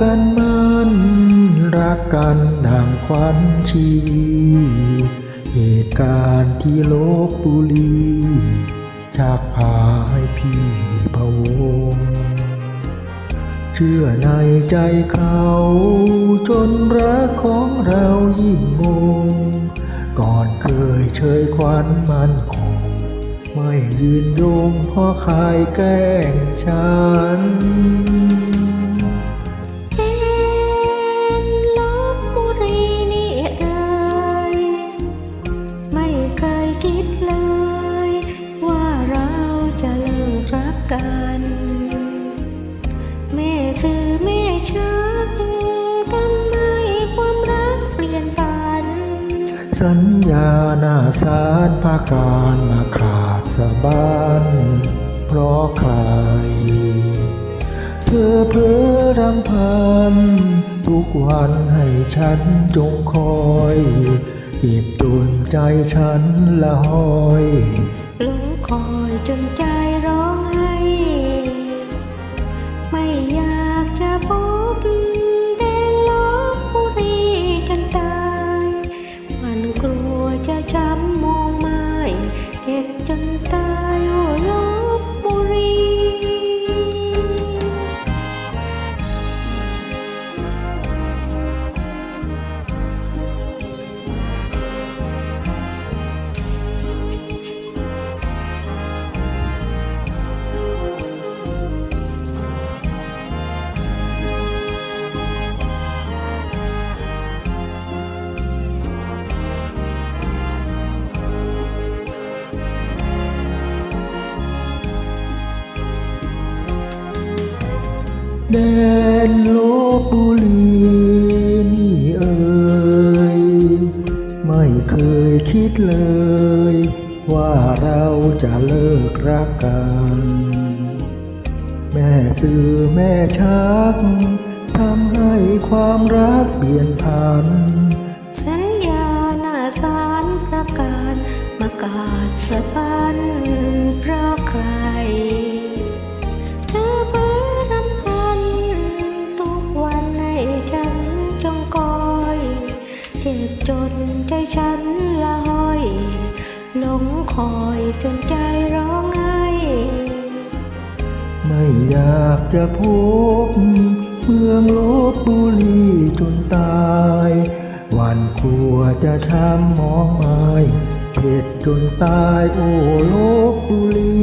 กกันดังควันชี เหตุการณ์ที่ลบบุรีชักพาให้พี่พะวง เชื่อในใจเขา จนรักของเรายิ่งงง ก่อนเคยเชยควันมันคงไม่ยืนยงเพราะใครแกล้งฉัน สัญญาหน้าสารพาการมาขาดสะบานเพราะใคร เธอเพ้อรำพัน ทุกวันให้ฉันจงคอยเก็บตุนใจฉันละหอย หลงคอยจนใจร้อง แดนลบบุรีนี่เอ่ยไม่เคยคิดเลย ว่าเราจะเลิกรักกัน แม่สื่อแม่ชักทำให้ความรักเปลี่ยนผัน สัญญาหน้าสารประกาศมากาศสะบันเพราะใคร ฉันละห้อยหลงคอยจนใจร้องไห้ไม่อยากจะพบเมืองลบบุรีจนตายวันกลัวจะช้ำมองไม้เผ็ดจนตายโอ้ลบบุรี